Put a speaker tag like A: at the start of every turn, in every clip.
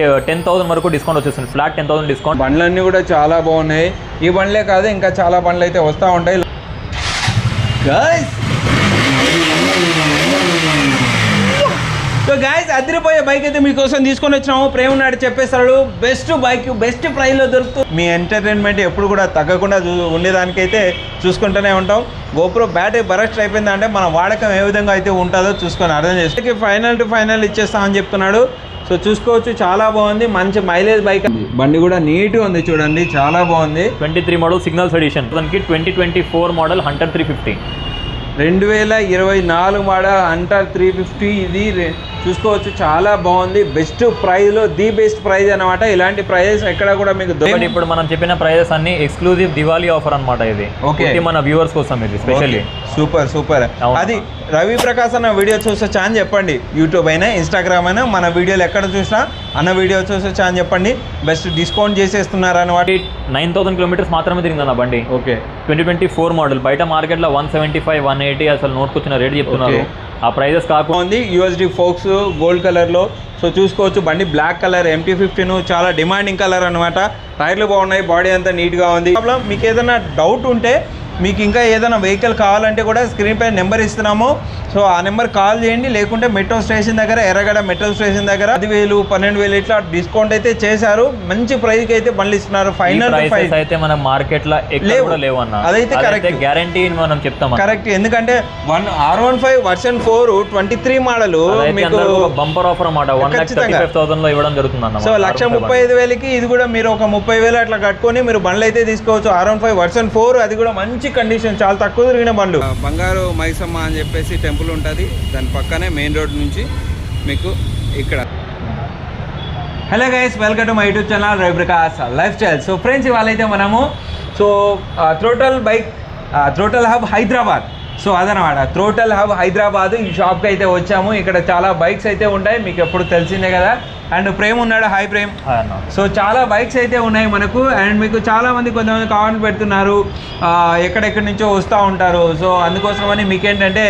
A: Ten thousand వరకు discount వచ్చేస్తుంది flat ten thousand discount.
B: బండ్లన్నీ కూడా చాలా బాగున్నాయి. ఈ బండ్లే కాదు ఇంకా చాలా బండ్లు అయితే వస్తూ ఉంటాయి. సో గాయస్ అదిరిపోయే బైక్ అయితే మీకోసం తీసుకొని వచ్చినాము. ప్రేమ నాడు చెప్పేస్తాడు బెస్ట్ బైక్ బెస్ట్ ప్రైస్లో దొరుకుతుంది మీ ఎంటర్టైన్మెంట్ ఎప్పుడు కూడా తగ్గకుండా ఉండేదానికైతే చూసుకుంటూనే ఉంటాం. గోప్రో బ్యాటరీ బరస్ట్ అయిపోయిందంటే మన వాడకం ఏ విధంగా అయితే ఉంటుందో చూసుకొని అర్థం చేసి ఫైనల్ టు ఫైనల్ ఇచ్చేస్తామని చెప్తున్నాడు. సో చూసుకోవచ్చు చాలా బాగుంది. మంచి మైలేజ్ బైక్. బండి కూడా నీట్గా ఉంది చూడండి చాలా బాగుంది.
A: Twenty three model Signals edition. దానికి twenty twenty four model hundred three fifty
B: రెండు వేల ఇరవై నాలుగు మోడల్ అంటర్ త్రీ ఫిఫ్టీ ఇది చూసుకోవచ్చు చాలా బాగుంది. బెస్ట్ ప్రైస్లో ది బెస్ట్ ప్రైస్ అనమాట ఇలాంటి ప్రైజెస్ ఎక్కడ కూడా మీకు దొరకదు
A: ఇప్పుడు మనం చెప్పిన ప్రైజెస్ అన్ని ఎక్స్క్లూజివ్ దివాళీ ఆఫర్ అన్నమాట ఇది. ఇది మన వ్యూవర్స్ కోసం ఇది స్పెషల్లీ
B: సూపర్ సూపర్. అది రవి ప్రకాశ్ అన్న వీడియో చూసొచ్చా అని చెప్పండి. యూట్యూబ్ అయినా ఇన్స్టాగ్రామ్ అయినా మన వీడియోలు ఎక్కడ చూసినా అన్న వీడియో చూసొచ్చా అని చెప్పండి. బెస్ట్ డిస్కౌంట్ చేసేస్తున్నారు అనమాట
A: నైన్ థౌసండ్ కిలోమీటర్స్ మాత్రమే తిరిగింది అన్న బండి.
B: Okay.
A: Twenty twenty four model. బయట మార్కెట్లో one seventy five one eighty అసలు నోట్కొచ్చిన రేట్ చెప్తున్నారు. ఆ ప్రైజెస్ కాకుండా
B: యూఎస్డి ఫోక్స్ గోల్డ్ కలర్లో సో చూసుకోవచ్చు బండి బ్లాక్ కలర్ ఎంటీ ఫిఫ్టీన్ చాలా డిమాండింగ్ కలర్ అనమాట టైర్లు బాగున్నాయి బాడీ అంతా నీట్గా ఉంది. ప్రాబ్లం మీకు ఏదైనా డౌట్ ఉంటే మీకు ఇంకా ఏదైనా వెహికల్ కావాలంటే కూడా స్క్రీన్ పైన నెంబర్ ఇస్తున్నాము. సో ఆ నెంబర్ కాల్ చేయండి. లేకుంటే మెట్రో స్టేషన్ దగ్గర ఎర్రగడ మెట్రో స్టేషన్ దగ్గర పది వేలు పన్నెండు వేలు ఇట్లా డిస్కౌంట్ అయితే చేశారు. మంచి ప్రైస్కి అయితే బండ్లు ఇస్తున్నారు. ఫైనల్
A: అయితే మన
B: లేవు.
A: అన్న
B: అదైతే correct.
A: గ్యారంటీ మనం చెప్తాం.
B: కరెక్ట్ ఎందుకంటే one R one five version four twenty three model మీకు
A: బంపర్ ఆఫర్ అన్నమాట. వన్ థౌసండ్లో ఇవ్వడం జరుగుతుంది
B: సో లక్ష
A: R15
B: ముప్పై ఐదు వేలకి ఇది కూడా మీరు ఒక ముప్పై వేలు అట్లా కట్టుకొని మీరు బండ్లు అయితే తీసుకోవచ్చు. R one five version four అది కూడా మంచి కండిషన్ చాలా తక్కువ తిరిగిన బండ్లు. బంగారు మైసమ్మ అని చెప్పేసి టెంపుల్ ఉంటుంది. దాని పక్కనే మెయిన్ రోడ్ నుంచి మీకు ఇక్కడ. Hello guys welcome to my YouTube channel Ravi Prakash life style so friends ఇవాళ అయితే మనము so throttle bike throttle hub Hyderabad so అదనమాట. త్రోటల్ హబ్ హైదరాబాద్ ఈ షాప్కి అయితే వచ్చాము. ఇక్కడ చాలా బైక్స్ అయితే ఉంటాయి. మీకు ఎప్పుడు తెలిసిందే కదా. అండ్ ప్రేమ్ ఉన్నాడు. హాయ్ ప్రేమ్. సో చాలా బైక్స్ అయితే ఉన్నాయి మనకు. అండ్ మీకు చాలా మంది కొంతమంది కామెంట్ పెడుతున్నారు. ఎక్కడెక్కడి నుంచో వస్తూ ఉంటారు. సో అందుకోసమని మీకు ఏంటంటే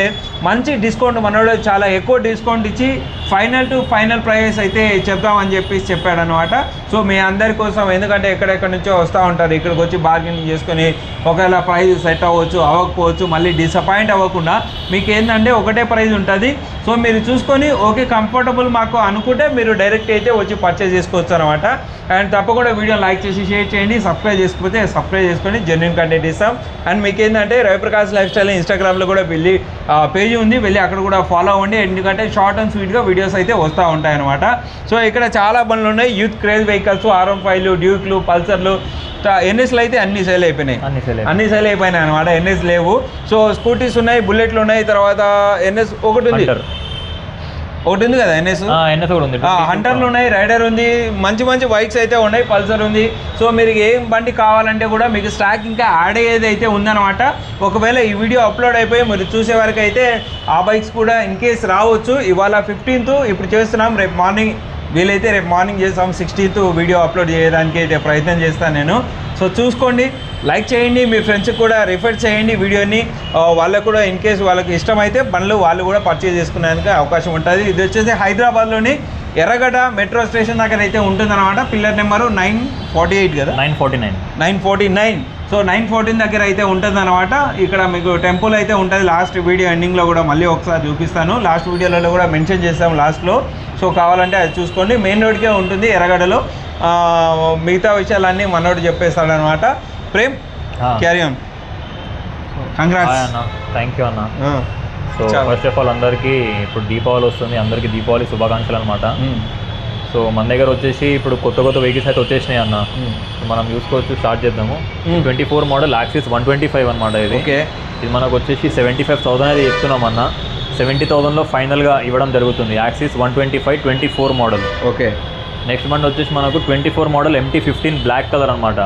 B: మంచి డిస్కౌంట్ మనోడు చాలా ఎక్కువ డిస్కౌంట్ ఇచ్చి ఫైనల్ టు ఫైనల్ ప్రైస్ అయితే చెప్తామని చెప్పేసి చెప్పాడు అనమాట సో మీ అందరి కోసం ఎందుకంటే ఎక్కడెక్కడి నుంచో వస్తూ ఉంటారు. ఇక్కడికి వచ్చి బార్గెనింగ్ చేసుకొని ఒకవేళ ప్రైస్ సెట్ అవ్వచ్చు అవ్వకపోవచ్చు మళ్ళీ డిసప్పాయింట్ అవ్వకుండా మీకు ఏంటంటే ఒకటే ప్రైస్ ఉంటుంది. సో మీరు చూసుకొని ఓకే కంఫర్టబుల్ మాకు అనుకుంటే మీరు డైరెక్ట్ అయితే వచ్చి పర్చేస్ చేసుకోవచ్చు అనమాట అండ్ తప్పకుండా వీడియో లైక్ చేసి షేర్ చేయండి. సబ్స్క్రైబ్ చేసుకోకపోతే సబ్స్క్రైబ్ చేసుకొని జెన్యున్ కంటెంట్ ఇస్తాం. అండ్ మీకు ఏంటంటే రవిప్రకాష్ లైఫ్ స్టైల్ ఇన్స్టాగ్రామ్లో కూడా వెళ్ళి పేజ్ ఉంది. వెళ్ళి అక్కడ కూడా ఫాలో అవ్వండి. ఎందుకంటే షార్ట్ అండ్ స్వీట్గా వీడియోస్ అయితే వస్తూ ఉంటాయి అనమాట సో ఇక్కడ చాలా బండ్లు ఉన్నాయి. Youth craze vehicles R one ఫైవ్లు డ్యూక్లు పల్సర్లు ఎన్ఎస్లు అయితే అన్ని సేల్ అయిపోయినాయి.
A: అన్ని సేల్
B: అన్ని సేల్ అయిపోయినాయి అనమాట ఎన్ఎస్ లేవు. సో స్కూటీస్ ఉన్నాయి బుల్లెట్లు ఉన్నాయి. తర్వాత ఎన్ఎస్ ఒకటి ఉంది. ఒకటి ఉంది కదా ఎన్ఎస్
A: ఎన్ఎస్ కూడా ఉంది.
B: హంటర్లు ఉన్నాయి రైడర్ ఉంది మంచి మంచి బైక్స్ అయితే ఉన్నాయి పల్సర్ ఉంది. సో మీరు ఏం బండి కావాలంటే కూడా మీకు స్టాక్ ఇంకా యాడ్ అయ్యేది అయితే ఉందన్నమాట. ఒకవేళ ఈ వీడియో అప్లోడ్ అయిపోయి మీరు చూసే వరకు అయితే ఆ బైక్స్ కూడా ఇన్ కేస్ రావచ్చు. ఇవాళ ఫిఫ్టీన్త్ ఇప్పుడు చేస్తున్నాం రేపు మార్నింగ్ వీలైతే రేపు మార్నింగ్ చేస్తాం సిక్స్టీన్త్ వీడియో అప్లోడ్ చేయడానికి అయితే ప్రయత్నం చేస్తాను నేను. సో చూసుకోండి లైక్ చేయండి మీ ఫ్రెండ్స్కి కూడా రిఫర్ చేయండి వీడియోని. వాళ్ళకు కూడా ఇన్ కేస్ వాళ్ళకి ఇష్టమైతే బండ్లు వాళ్ళు కూడా పర్చేజ్ చేసుకునేందుకు అవకాశం ఉంటుంది. ఇది వచ్చేసి హైదరాబాద్లోని ఎర్రగడ్డ మెట్రో స్టేషన్ దగ్గర అయితే ఉంటుందన్నమాట. Pillar number nine forty eight కదా?
A: Nine forty nine.
B: Nine forty nine. So nine fourteen దగ్గర అయితే ఉంటుంది అనమాట ఇక్కడ మీకు టెంపుల్ అయితే ఉంటుంది. లాస్ట్ వీడియో ఎండింగ్లో కూడా మళ్ళీ ఒకసారి చూపిస్తాను. లాస్ట్ వీడియోలలో కూడా మెన్షన్ చేస్తాం లాస్ట్లో. సో కావాలంటే అది చూసుకోండి. మెయిన్ రోడ్కే ఉంటుంది ఎర్రగడ్డలో. ఆ, మిగతా విషయాలన్నీ మనోడు చెప్పేస్తాడు అనమాట Prem carry on congrats
A: thank you అన్న. సో. ఫస్ట్ ఆఫ్ ఆల్ అందరికీ ఇప్పుడు దీపావళి వస్తుంది. అందరికీ దీపావళి శుభాకాంక్షలు అనమాట సో మన దగ్గర వచ్చేసి ఇప్పుడు కొత్త కొత్త వెహికల్స్ అయితే వచ్చేసినాయి అన్న. మనం చూసుకోవచ్చు స్టార్ట్ చేద్దాము. Twenty four model Access one twenty five అనమాట ఇది.
B: ఓకే.
A: ఇది మనకు వచ్చేసి సెవెంటీ ఫైవ్ థౌసండ్ అయితే చెప్తున్నాం అన్న. సెవెంటీ థౌసండ్లో ఫైనల్గా ఇవ్వడం జరుగుతుంది. Access one twenty five twenty four model
B: okay.
A: Next బండి వచ్చేసి మనకు twenty four model MT fifteen black colour అనమాట.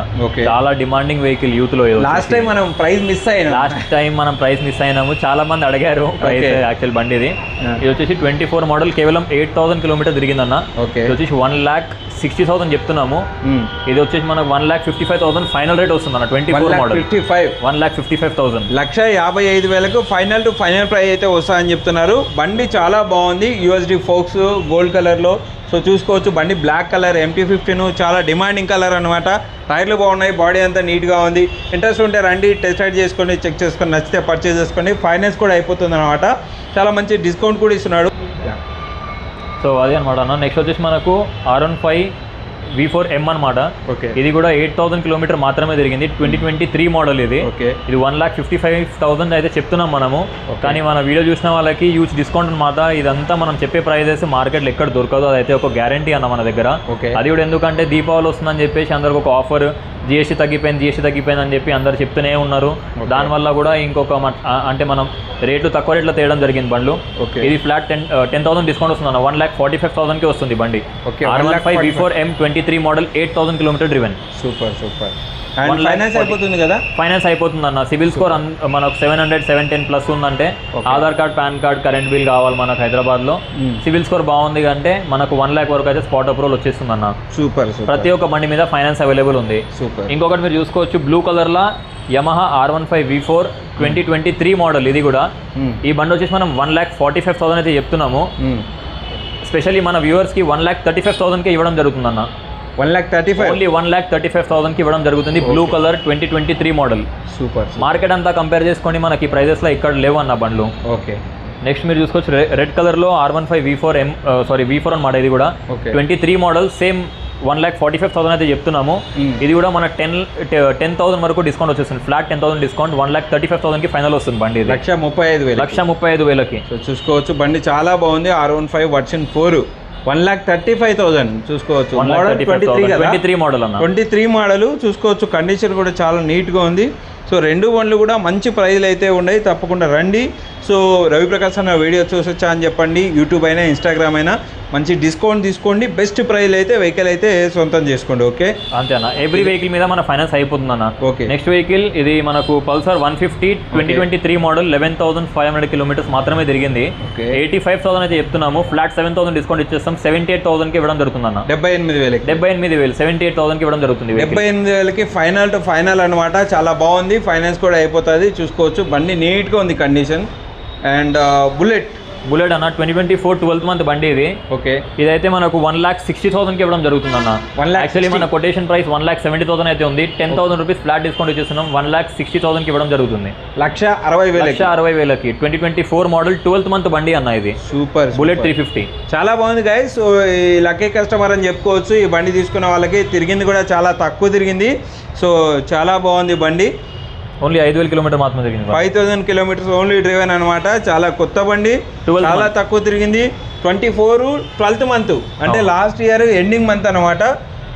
A: చాలా డిమాండింగ్ వెహికల్ యూత్లో
B: లాస్ట్ టైం మనం ప్రైస్ మిస్ అయినా
A: లాస్ట్ టైం మనం ప్రైస్ మిస్ అయినాము. చాలా మంది అడిగారు ప్రైస్. యాక్చువల్ బండి ఇది. ఇది వచ్చేసి ట్వంటీ ఫోర్ మోడల్ కేవలం ఎయిట్ థౌసండ్ కిలోమీటర్ తిరిగిందన్న.
B: ఓకే.
A: ఇది వచ్చేసి వన్ ల్యాక్ సిక్స్టీ థౌసండ్ చెప్తున్నాము. ఇది వచ్చేసి మనకు one lakh fifty five thousand final rate వస్తుంది అన్న twenty four model.
B: Fifty five
A: one lakh fifty five thousand
B: లక్ష యాభై ఐదు వేలకు ఫైనల్ టు ఫైనల్ ప్రైస్ అయితే వస్తాయని చెప్తున్నారు. బండి చాలా బాగుంది. యూఎస్డి ఫోక్స్ గోల్డ్ కలర్లో సో చూసుకోవచ్చు బండి బ్లాక్ కలర్ ఎంటీ ఫిఫ్టీన్ చాలా డిమాండింగ్ కలర్ అనమాట టైర్లు బాగున్నాయి బాడీ అంతా నీట్గా ఉంది. ఇంట్రెస్ట్ ఉంటే రండి టెస్ట్ రైడ్ చేసుకొని చెక్ చేసుకొని నచ్చితే పర్చేస్ చేసుకోండి. ఫైనాన్స్ కూడా అయిపోతుంది అనమాట చాలా మంచి డిస్కౌంట్ కూడా ఇస్తున్నాడు.
A: సో అదే అనమాట అన్న. నెక్స్ట్ వచ్చేసి మనకు R one five V four M అనమాట
B: ఓకే.
A: ఇది కూడా ఎయిట్ థౌసండ్ కిలోమీటర్ మాత్రమే తిరిగింది. ట్వంటీ ట్వంటీ త్రీ మోడల్ ఇది.
B: ఓకే.
A: ఇది one lakh fifty five thousand అయితే చెప్తున్నాం మనము. కానీ మన వీడియో చూసిన వాళ్ళకి యూజ్ డిస్కౌంట్ అనమాట ఇదంతా మనం చెప్పే ప్రైజెస్ మార్కెట్లో ఎక్కడ దొరకదు. అదైతే ఒక గ్యారంటీ అన్న మన దగ్గర.
B: ఓకే.
A: అది కూడా ఎందుకంటే దీపావళి వస్తుందని చెప్పేసి అందరికి ఒక ఆఫర్ జిఎస్టీ తగ్గిపోయింది జిఎస్టీ తగ్గిపోయింది అని చెప్పి అందరు చెప్తూనే ఉన్నారు. దానివల్ల కూడా ఇంకొక అంటే మనం రేట్లు తక్కువ రేట్లో తేయడం జరిగింది బండ్లు.
B: ఓకే.
A: ఇది flat ten ten thousand discount వస్తుంది అన్న. వన్ ల్యాక్ ఫార్టీ ఫైవ్ థౌసండ్కి వస్తుంది బండి.
B: Okay,
A: R one five
B: 1,45,000
A: four M twenty three model eight thousand kilometre driven
B: super super. Finance. అయిపోతుంది కదా?
A: ఫైనాన్స్ అయిపోతుంది అన్న. సివిల్ స్కోర్ మనకు seven hundred seven ten plus ఉందంటే. Aadhaar card PAN card current bill కావాలి మనకు హైదరాబాద్లో.
B: Mm.
A: సివిల్ స్కోర్ బాగుంది అంటే మనకు వన్ ల్యాక్ వరకు అయితే స్పాట్ అప్రూవల్ వచ్చేస్తుంది అన్న
B: సూపర్ సూపర్.
A: ప్రతి ఒక్క బండి మీద ఫైనాన్స్ అవైలబుల్ ఉంది.
B: సూపర్.
A: ఇంకొకటి మీరు చూసుకోవచ్చు బ్లూ కలర్లో Yamaha R one five V four twenty twenty three model ఇది కూడా. ఈ బండి వచ్చేసి మనం one lakh forty five thousand అయితే చెప్తున్నాము. స్పెషల్లీ మన వ్యూవర్స్కి వన్ ల్యాక్ థర్టీ ఫైవ్ థౌసండ్కి ఇవ్వడం జరుగుతుందన్న.
B: One lakh thirty five
A: only one lakh thirty five థౌసండ్కి ఇవ్వడం జరుగుతుంది blue colour twenty twenty three model
B: super
A: market అంతా కంపేర్ చేసుకొని మనకి ప్రైజెస్లో ఇక్కడ లేవు అన్న బండ్లు.
B: ఓకే
A: నెక్స్ట్ మీరు చూసుకోవచ్చు రెడ్ కలర్లో R one five V four M sorry V four అనమాట ఇది కూడా. Twenty three model same one lakh forty five thousand అయితే చెప్తున్నాము. ఇది కూడా మన టెన్ టెన్ థౌసండ్ వరకు డిస్కౌంట్ వచ్చేస్తుంది. Flat ten thousand discount one lakh thirty five థౌసండ్కి final వస్తుంది బండి
B: లక్ష ముప్పై ఐదు వేలు
A: లక్ష ముప్పై ఐదు వేలకి.
B: సో చూసుకోవచ్చు. బండి చాలా బాగుంది. R one five version four one lakh thirty five thousand. చూసుకోవచ్చు. Model twenty three
A: twenty three model అన్న.
B: ట్వంటీ త్రీ మోడల్ చూసుకోవచ్చు. కండిషన్ కూడా చాలా నీట్గా ఉంది. సో రెండు బండ్లు కూడా మంచి ప్రైజ్లు అయితే ఉన్నాయి. తప్పకుండా రండి. సో రవిప్రకాశ్ అన్న వీడియో చూసొచ్చా అని చెప్పండి. యూట్యూబ్ అయినా ఇన్స్టాగ్రామ్ అయినా. మంచి డిస్కౌంట్ తీసుకోండి. బెస్ట్ ప్రైజ్లు అయితే వెహికల్ అయితే సొంతం చేసుకోండి. ఓకే?
A: అంతే అన్న ఎవ్రీ వెహికల్ మీద మన ఫైనాన్స్ అయిపోతుంది అన్న
B: ఓకే.
A: నెక్స్ట్ వెహికల్ ఇది మనకు Pulsar one fifty twenty twenty three model eleven thousand five hundred kilometres మాత్రమే తిరిగింది.
B: ఓకే.
A: ఎయిటీ ఫైవ్ థౌసండ్ అయితే చెప్తున్నాము. ఫ్లాట్ సెవెన్ థౌసండ్ డిస్కౌంట్ ఇచ్చేస్తాం. సెవెంటీ ఎయిట్ థౌసండ్కి ఇవ్వడం జరుగుతుంది అన్న
B: డెబ్బై ఎనిమిది వేలకి.
A: డెబ్బై ఎనిమిది వేలు. సెవెంటీ ఎయిట్ థౌసండ్కి ఇవ్వడం జరుగుతుంది.
B: డెబ్బై ఎనిమిది వేలకి ఫైనల్ టు ఫైనల్ అనమాట చాలా బాగుంది. ఫైనాన్స్ కూడా అయిపోతుంది. చూసుకోవచ్చు. బండి నీట్గా ఉంది కండిషన్ అండ్ బుల్లెట్
A: బుల్లెట్ అన్న twenty twenty four twelfth month బండి ఇది.
B: ఓకే.
A: ఇదైతే మనకు వన్ లాక్ సిక్స్టీ థౌసండ్కి ఇవ్వడం జరుగుతుంది అన్న
B: వన్ ల్యాక్
A: యాక్చువల్లీ మన quotation price one lakh seventy thousand అయితే ఉంది. Ten thousand rupees flat discount ఇచ్చేస్తున్నాం. వన్ లాక్ సిక్స్టీ థౌసండ్కి ఇవ్వడం జరుగుతుంది.
B: లక్ష అరవై
A: లక్ష
B: వేలకి?
A: అరవై వేలకి. Twenty twenty four model twelfth month బండి అన్న ఇది.
B: సూపర్
A: బుల్లెట్ త్రీ ఫిఫ్టీ
B: చాలా బాగుంది గైస్ సో ఈ లక్కీ కస్టమర్ అని చెప్పుకోవచ్చు. ఈ బండి తీసుకున్న వాళ్ళకి తిరిగింది కూడా చాలా తక్కువ తిరిగింది. సో చాలా బాగుంది బండి.
A: ఓన్లీ ఐదు వేల కిలోమీటర్ మాత్రమే తిరిగింది
B: five thousand kilometres only driven అనమాట చాలా కొత్త బండి
A: 12
B: చాలా తక్కువ తిరిగింది. Twenty four twelfth month. అంటే. లాస్ట్ ఇయర్ ఎండింగ్ మంత్ అనమాట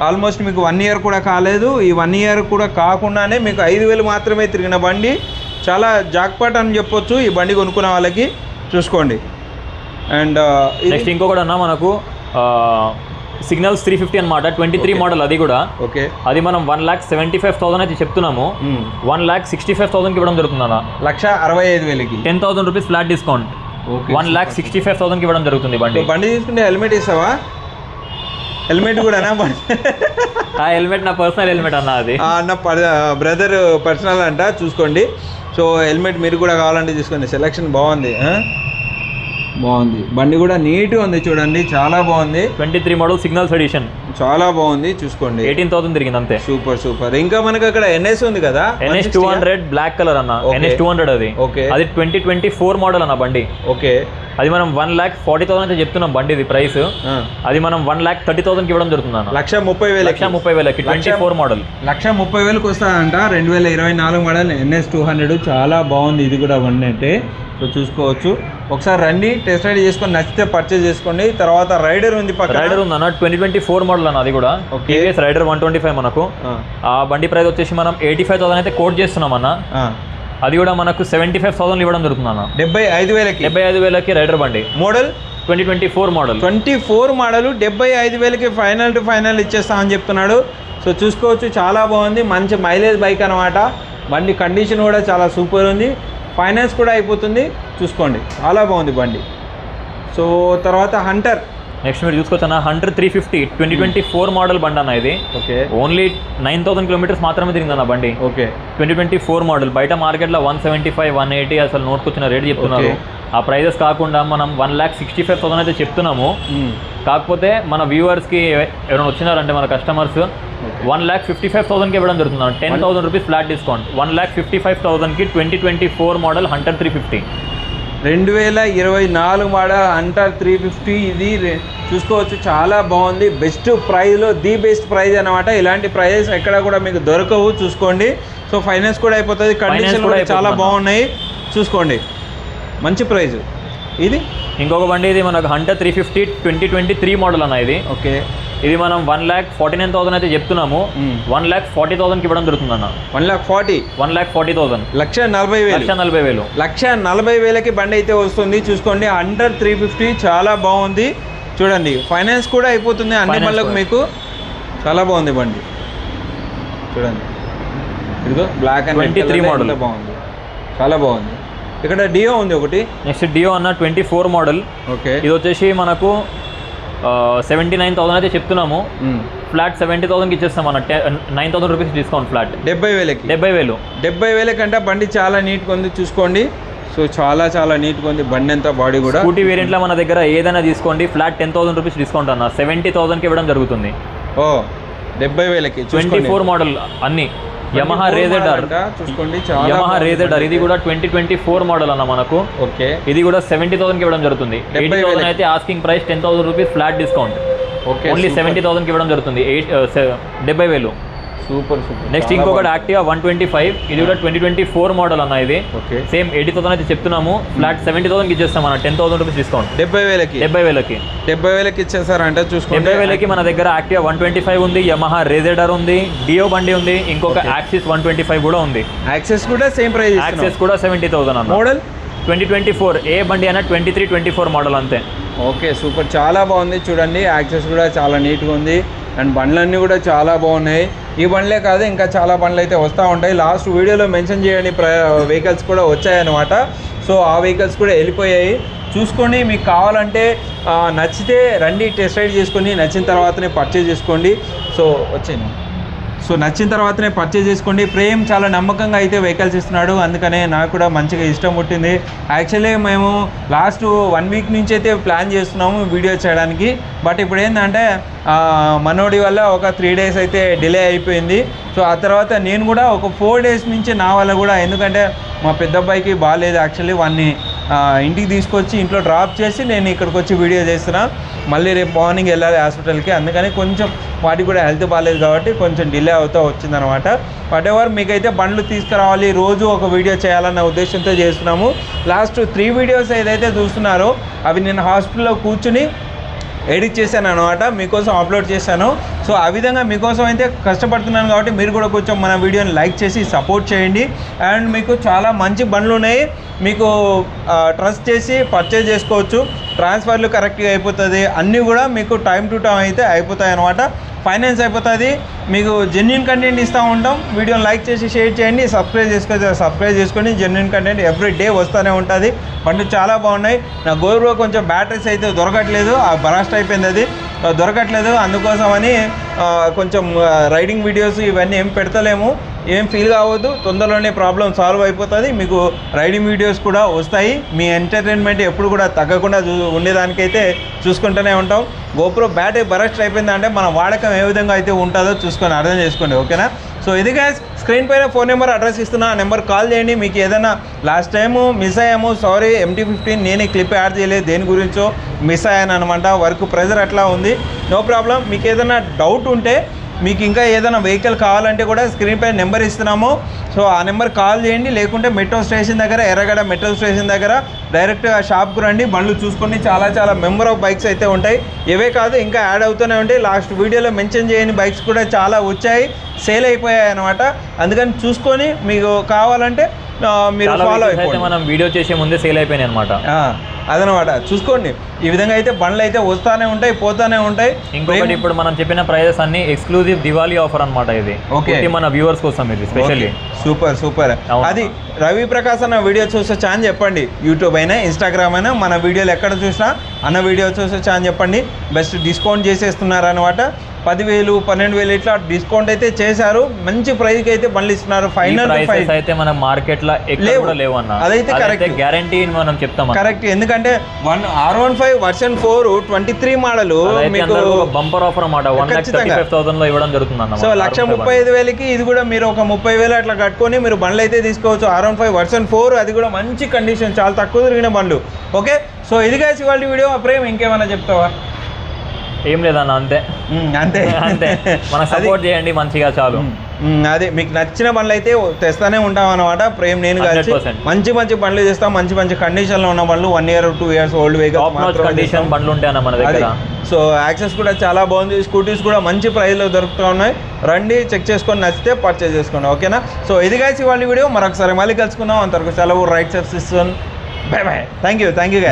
B: ఆల్మోస్ట్ మీకు వన్ ఇయర్ కూడా కాలేదు. ఈ వన్ ఇయర్ కూడా కాకుండానే మీకు ఐదు వేలు మాత్రమే తిరిగిన బండి. చాలా జాక్పాట్ అని చెప్పొచ్చు ఈ బండి కొనుక్కున్న వాళ్ళకి. చూసుకోండి. అండ్
A: నెక్స్ట్ ఇంకొకటి అన్న మనకు సిగ్నల్స్ త్రీ ఫిఫ్టీ అనమాట ట్వంటీ త్రీ మోడల్ అది కూడా.
B: ఓకే
A: అది మనం one lakh seventy five thousand అయితే చెప్తున్నాము. వన్ ల్యాక్ సిక్స్టీ ఫైవ్ థౌసండ్కి ఇవ్వడం జరుగుతుంది అన్న
B: లక్ష అరవై ఐదు వేలకి.
A: Ten thousand rupees flat discount
B: okay
A: one lakh sixty five థౌసండ్కి ఇవ్వడం జరుగుతుంది బండి.
B: బండి తీసుకుంటే హెల్మెట్ ఇస్తావా హెల్మెట్ కూడానా బండి.
A: ఆ హెల్మెట్ నా పర్సనల్ హెల్మెట్ అన్న అది.
B: అన్న బ్రదర్ పర్సనల్ అంట చూసుకోండి. సో హెల్మెట్ మీరు కూడా కావాలంటే తీసుకోండి సెలెక్షన్ బాగుంది? బాగుంది. బండి కూడా నీట్గా ఉంది చూడండి చాలా బాగుంది.
A: Twenty three model Signals edition
B: చాలా బాగుంది చూసుకోండి.
A: ఎయిటీన్ థౌసండ్ తిరిగింది అంతే.
B: Super super. ఇంకా మనకు అక్కడ ఎన్ఎస్ ఉంది కదా?
A: NS two hundred black colour అన్న. ఎన్ఎస్ టూ హండ్రెడ్ అది.
B: ఓకే
A: అది ట్వంటీ ట్వంటీ ఫోర్ మోడల్ అన్న బండి.
B: ఓకే
A: అది మనం వన్ ల్యాక్ ఫార్టీ థౌసండ్ అయితే చెప్తున్నాం బండి ఇది ప్రైస్. అది మనం వన్ ల్యాక్ థర్టీ థౌసండ్కి ఇవ్వడం జరుగుతుంది అన్న.
B: లక్ష ముప్పై వేలకి.
A: లక్ష ముప్పై వేలకి ట్వంటీ ఫోర్ మోడల్
B: లక్ష ముప్పై వేలకు వస్తుందంట. రెండు వేల ఇరవై నాలుగు మోడల్ ఎన్ఎస్ టూ హండ్రెడ్ చాలా బాగుంది. ఇది కూడా బండి అంటే సో చూసుకోవచ్చు. ఒకసారి రండి టెస్ట్ రైడ్ చేసుకొని నచ్చితే పర్చేజ్ చేసుకోండి. తర్వాత రైడర్ ఉంది
A: రైడర్ ఉంది అన్న ట్వంటీ ట్వంటీ ఫోర్ మోడల్ అన్న అది కూడా. TVS Raider one twenty five మనకు.
B: ఆ,
A: బండి ప్రైస్ వచ్చేసి మనం ఎయిటీ ఫైవ్ థౌసండ్ అయితే కోట్ చేస్తున్నాం అన్న. అది కూడా మనకు సెవెంటీ ఫైవ్ థౌసండ్ ఇవ్వడం జరుగుతుంది అన్న.
B: డెబ్బై ఐదు వేలకి.
A: డెబ్బై ఐదు వేలకి రైడర్ బండి.
B: Model?
A: Twenty twenty four model
B: twenty four model డెబ్బై ఐదు వేలకి ఫైనల్ టు ఫైనల్ ఇచ్చేస్తామని చెప్తున్నాడు. సో చూసుకోవచ్చు చాలా బాగుంది. మంచి మైలేజ్ బైక్ అనమాట బండి కండిషన్ కూడా చాలా సూపర్ ఉంది. ఫైనాన్స్ కూడా అయిపోతుంది. చూసుకోండి. చాలా బాగుంది బండి. సో తర్వాత హంటర్
A: నెక్స్ట్ మీరు చూసుకోవచ్చు hundred three fifty twenty twenty four model బండి అన్న ఇది.
B: Okay.
A: Only nine thousand kilometres మాత్రమే తిరిగిందన్న బండి.
B: Okay.
A: Twenty twenty four model బయట మార్కెట్లో one seventy five one eighty అసలు నోట్కొచ్చిన రేట్ చెప్తున్నారు. ఆ ప్రైజెస్ కాకుండా మనం one lakh sixty five thousand అయితే చెప్తున్నాము. కాకపోతే మన వ్యూవర్స్కి ఎవరైనా వచ్చినారంటే మన customers one lakh fifty five థౌసండ్కి ఇవ్వడం జరుగుతుంది. Ten thousand rupees flat discount one lakh fifty five థౌసండ్కి twenty twenty four model hundred three fifty
B: రెండు వేల ఇరవై నాలుగు మోడల్ అంటర్ త్రీ ఫిఫ్టీ. ఇది చూసుకోవచ్చు చాలా బాగుంది. బెస్ట్ ప్రైస్లో ది బెస్ట్ ప్రైస్ అనమాట ఇలాంటి ప్రైజెస్ ఎక్కడ కూడా మీకు దొరకవు. చూసుకోండి. సో ఫైనాన్స్ కూడా అయిపోతుంది కండిషన్
A: కూడా
B: చాలా. బాగున్నాయి. చూసుకోండి. మంచి ప్రైస్ ఇది?
A: ఇంకొక బండి ఇది మనకు hundred three fifty twenty twenty three model అన్న ఇది.
B: ఓకే.
A: ఇది మనం one lakh forty nine thousand అయితే చెప్తున్నాము. వన్ ల్యాక్ ఫార్టీ థౌసండ్కి ఇవ్వడం జరుగుతుంది అన్న
B: one lakh forty
A: one lakh forty thousand
B: లక్ష నలభై వేలు.
A: లక్ష నలభై వేలు.
B: లక్ష నలభై వేలకి బండి అయితే వస్తుంది. చూసుకోండి అండర్ త్రీ ఫిఫ్టీ చాలా బాగుంది. చూడండి ఫైనాన్స్ కూడా అయిపోతుంది అన్ని బండ్లకు. మీకు. చాలా బాగుంది బండి. చూడండి. ఇదిగో బ్లాక్ అండ్
A: 23 model.
B: బాగుంది. చాలా బాగుంది. ఇక్కడ డియో ఉంది ఒకటి.
A: నెక్స్ట్ డియో అన్న ట్వంటీ ఫోర్ మోడల్
B: ఓకే
A: ఇది వచ్చేసి మనకు సెవెంటీ నైన్ థౌసండ్ అయితే చెప్తున్నాము. ఫ్లాట్ సెవెంటీ థౌసండ్కి ఇచ్చేస్తాం అన్న. Nine thousand rupees discount flat.
B: డెబ్బై వేలకి.
A: డెబ్బై వేలు.
B: డెబ్బై వేలకంటే బండి చాలా నీట్గా ఉంది చూసుకోండి. సో చాలా చాలా నీట్గా ఉంది బండి అంతా బాడీ కూడా.
A: స్కూటీ వేరియంట్లో మన దగ్గర ఏదైనా తీసుకోండి. Flat ten thousand rupees discount అన్న. సెవెంటీ థౌసండ్కి ఇవ్వడం జరుగుతుంది.
B: ఓ డెబ్బై వేలకి
A: ట్వంటీ ఫోర్ మోడల్ అన్ని. Yamaha
B: 24
A: Ray Z R.
B: చూసుకోండి
A: యమహా రేజెడ్ ఆర్. ఇది కూడా ట్వంటీ ట్వంటీ ఫోర్ మోడల్ అన్న మనకు.
B: ఓకే.
A: ఇది కూడా సెవెంటీ థౌసండ్కి ఇవ్వడం జరుగుతుంది. ఎయిటీ. థౌసండ్ అయితే asking price ten thousand rupees flat discount
B: okay
A: only seventy థౌసండ్కి ఇవ్వడం జరుగుతుంది. ఎయిట్ డెబ్బై వేలు.
B: Super super.
A: నెక్స్ట్ ఇంకొకటి యాక్టివా వన్ ట్వంటీ ఫైవ్. ఇది కూడా ట్వంటీ ట్వంటీ ఫోర్ మోడల్ అన్న ఇది.
B: ఓకే.
A: సేమ్ ఎయిటీ థౌసండ్ అయితే చెప్తున్నాము. ఫ్లాట్ సెవెంటీ థౌసండ్కి ఇచ్చేస్తాం అన్న. టెన్ థౌసండ్ రూపీస్ డిస్కౌంట్
B: డెబ్బై వేలకి?
A: డెబ్బై వేలకి.
B: డెబ్బై వేలకి ఇచ్చేసారంట చూసుకోండి.
A: డెబ్బై వేలకి మన దగ్గర యాక్టివా వన్ ట్వంటీ ఫైవ్ ఉంది. యమహా రేజెడర్ ఉంది. డియో బండి ఉంది. ఇంకొక. యాక్సిస్ వన్ ట్వంటీ ఫైవ్ కూడా ఉంది.
B: యాక్సెస్ కూడా సేమ్ ప్రైస్
A: యాక్సెస్ కూడా సెవెంటీ థౌసండ్ అన్న.
B: మోడల్
A: ట్వంటీ ట్వంటీ ఫోర్ ఏ బండి అయినా twenty three twenty four model అంతే.
B: Okay super. చాలా బాగుంది. చూడండి. యాక్సెస్ కూడా చాలా నీట్గా ఉంది. అండ్ బండ్లన్నీ కూడా చాలా బాగున్నాయి. ఈ బండ్లే కాదు ఇంకా చాలా బండ్లు అయితే వస్తూ ఉంటాయి. లాస్ట్ వీడియోలో మెన్షన్ చేయని ప్ర వెహికల్స్ కూడా వచ్చాయన్నమాట. సో ఆ వెహికల్స్ కూడా వెళ్ళిపోయాయి. చూసుకొని మీకు కావాలంటే నచ్చితే రండి టెస్ట్ రైడ్ చేసుకొని నచ్చిన తర్వాతనే పర్చేజ్ చేసుకోండి. సో వచ్చాను సో నచ్చిన తర్వాతనే పర్చేజ్ చేసుకోండి. ప్రేమ్ చాలా నమ్మకంగా అయితే వెహికల్స్ ఇస్తున్నాడు. అందుకనే నాకు కూడా మంచిగా ఇష్టం పుట్టింది. యాక్చువల్లీ మేము లాస్ట్ వన్ వీక్ నుంచి అయితే ప్లాన్ చేస్తున్నాము వీడియో చేయడానికి. బట్ ఇప్పుడు ఏంటంటే మనోడి వల్ల ఒక త్రీ డేస్ అయితే డిలే అయిపోయింది. సో ఆ తర్వాత నేను కూడా ఒక ఫోర్ డేస్ నుంచి నా వల్ల కూడా ఎందుకంటే మా పెద్ద అబ్బాయికి బాగాలేదు యాక్చువల్లీ వాడిని ఇంటికి తీసుకొచ్చి ఇంట్లో డ్రాప్ చేసి నేను ఇక్కడికి వచ్చి వీడియో చేస్తున్నా. మళ్ళీ రేపు మార్నింగ్ వెళ్ళాలి హాస్పిటల్కి అందుకని కొంచెం వాటికి కూడా హెల్త్ బాగాలేదు కాబట్టి కొంచెం డిలే అవుతూ వచ్చిందనమాట వాట్ ఎవర్ మీకైతే బండ్లు తీసుకురావాలి రోజు ఒక వీడియో చేయాలన్న ఉద్దేశంతో చేస్తున్నాము. లాస్ట్ త్రీ వీడియోస్ ఏదైతే చూస్తున్నారో అవి నేను హాస్పిటల్లో కూర్చుని ఎడిట్ చేశాను అనమాట మీకోసం అప్లోడ్ చేశాను. సో ఆ విధంగా మీకోసం అయితే కష్టపడుతున్నాను కాబట్టి మీరు కూడా కొంచెం మన వీడియోని లైక్ చేసి సపోర్ట్ చేయండి. అండ్ మీకు చాలా మంచి బండ్లు ఉన్నాయి. మీకు ట్రస్ట్ చేసి పర్చేజ్ చేసుకోవచ్చు. ట్రాన్స్ఫర్లు కరెక్ట్గా అయిపోతుంది. అన్నీ కూడా మీకు టైం టు టైం అయితే అయిపోతాయి అనమాట ఫైనాన్స్ అయిపోతుంది. మీకు జెన్యున్ కంటెంట్ ఇస్తూ ఉంటాం. వీడియోని లైక్ చేసి షేర్ చేయండి. సబ్స్క్రైబ్ చేసుకో సబ్స్క్రైబ్ చేసుకొని జెన్యున్ కంటెంట్ ఎవ్రీ డే వస్తూనే ఉంటుంది. బండ్లు చాలా బాగున్నాయి. నా గోరులో కొంచెం బ్యాటరీస్ అయితే దొరకట్లేదు. ఆ బరాస్ట్ అయిపోయింది అది. దొరకట్లేదు. అందుకోసమని కొంచెం రైడింగ్ వీడియోస్ ఇవన్నీ ఏం పెడతలేము. ఏం ఫీల్ కావద్దు. తొందరలోనే ప్రాబ్లం సాల్వ్ అయిపోతుంది. మీకు రైడింగ్ వీడియోస్ కూడా వస్తాయి. మీ ఎంటర్టైన్మెంట్ ఎప్పుడు కూడా తగ్గకుండా చూ ఉండేదానికైతే చూసుకుంటూనే ఉంటాం. గోప్రో బ్యాటరీ బరస్ట్ అయిపోయిందంటే మన వాడకం ఏ విధంగా అయితే ఉంటుందో చూసుకొని అర్థం చేసుకోండి ఓకేనా సో ఇది guys స్క్రీన్ పైన ఫోన్ నెంబర్ అడ్రస్ ఇస్తున్నా. ఆ నెంబర్ కాల్ చేయండి. మీకు ఏదైనా లాస్ట్ టైము మిస్ అయ్యాము. సారీ ఎంటీ ఫిఫ్టీన్ నేనే క్లిప్ యాడ్ చేయలేదు. దేని గురించో మిస్ అయ్యాను అనమాట. వర్క్ ప్రెజర్ అట్లా ఉంది. నో ప్రాబ్లం మీకు ఏదైనా డౌట్ ఉంటే మీకు ఇంకా ఏదైనా వెహికల్ కావాలంటే కూడా స్క్రీన్ పైన నెంబర్ ఇస్తున్నాము. సో ఆ నెంబర్ కాల్ చేయండి. లేకుంటే మెట్రో స్టేషన్ దగ్గర ఎర్రగడ మెట్రో స్టేషన్ దగ్గర డైరెక్ట్గా షాప్కి రండి. బండ్లు చూసుకొని చాలా చాలా మెంబర్ ఆఫ్ బైక్స్ అయితే ఉంటాయి. ఇవే కాదు ఇంకా యాడ్ అవుతూనే ఉంటాయి. లాస్ట్ వీడియోలో మెన్షన్ చేయని బైక్స్ కూడా చాలా వచ్చాయి. సేల్ అయిపోయాయి అనమాట అందుకని చూసుకొని మీకు కావాలంటే ఆ, మీరు ఫాలో అయిపోండి.
A: మనం వీడియో చేసే ముందే సేల్ అయిపోయినాయి అనమాట
B: ఆ, అదనమాట. చూసుకోండి. ఈ విధంగా అయితే బండ్లు అయితే వస్తానే ఉంటాయి పోతానే ఉంటాయి.
A: ఇంకొకటి ఇప్పుడు మనం చెప్పిన ప్రైజెస్ అన్ని ఎక్స్క్లూజివ్ దివాళీ ఆఫర్ అన్నమాట ఇది. ఇది మన వ్యూవర్స్ కోసం ఇది స్పెషల్లీ
B: సూపర్ సూపర్. అది రవి ప్రకాశ్ అన్న వీడియో చూసొచ్చా అని చెప్పండి. యూట్యూబ్ అయినా ఇన్స్టాగ్రామ్ అయినా మన వీడియోలు ఎక్కడ చూసినా అన్న వీడియో చూసొచ్చా అని చెప్పండి. బెస్ట్ డిస్కౌంట్ చేసేస్తున్నారు అనమాట పదివేలు పన్నెండు వేలు ఇట్లా డిస్కౌంట్ అయితే చేశారు. మంచి ప్రైస్కి అయితే బండ్లు ఇస్తున్నారు ఫైనల్
A: ప్రైసెస్ అయితే మన మార్కెట్లో ఎక్కడ
B: లేవు.
A: లేవు. అన్న
B: అదైతే correct.
A: గ్యారంటీ మనం చెప్తాం.
B: కరెక్ట్ ఎందుకంటే one R one five version four twenty three model మీకు
A: బంపర్ ఆఫర్ అన్నమాట. వన్ లాక్ థర్టీ
B: ఖచ్చితంగా.
A: ఫైవ్ థౌసండ్లో ఇవ్వడం జరుగుతుంది
B: సో లక్ష
A: R15
B: ముప్పై ఐదు వేలకి ఇది కూడా మీరు ఒక ముప్పై వేలు అట్లా కట్టుకొని మీరు బండ్లు అయితే తీసుకోవచ్చు. R one five version four అది కూడా మంచి కండిషన్ చాలా తక్కువ తిరిగిన బండ్లు. ఓకే సో ఇది కాసి వాళ్ళ వీడియో. ప్రేమ్ ఇంకేమైనా చెప్తావా?
A: ఏం లేదన్న అంతే.
B: అంతే.
A: అంతే. మన సపోర్ట్ చేయండి మంచిగా చాలు.
B: అదే మీకు నచ్చిన బండ్లు అయితే తెస్తానే ఉంటాం అనమాట ప్రేమ్ నేను కలిసి
A: 100%.
B: మంచి మంచి బండ్లు తెస్తాం మంచి మంచి కండిషన్లో ఉన్న bandlu one year two years old vehicle
A: condition బండ్లు ఉంటాయన్న మన దగ్గర.
B: సో యాక్సెస్ కూడా చాలా బాగుంది. స్కూటీస్ కూడా మంచి ప్రైస్లో దొరుకుతూ ఉన్నాయి. రండి చెక్ చేసుకొని నచ్చితే పర్చేస్ చేసుకోండి. ఓకేనా? సో ఇది కాసి వాళ్ళ వీడియో. మరొకసారి మళ్ళీ కలుసుకుందాం. అంతవరకు సెలవు right సబ్సిస్టన్ bye bye thank you thank you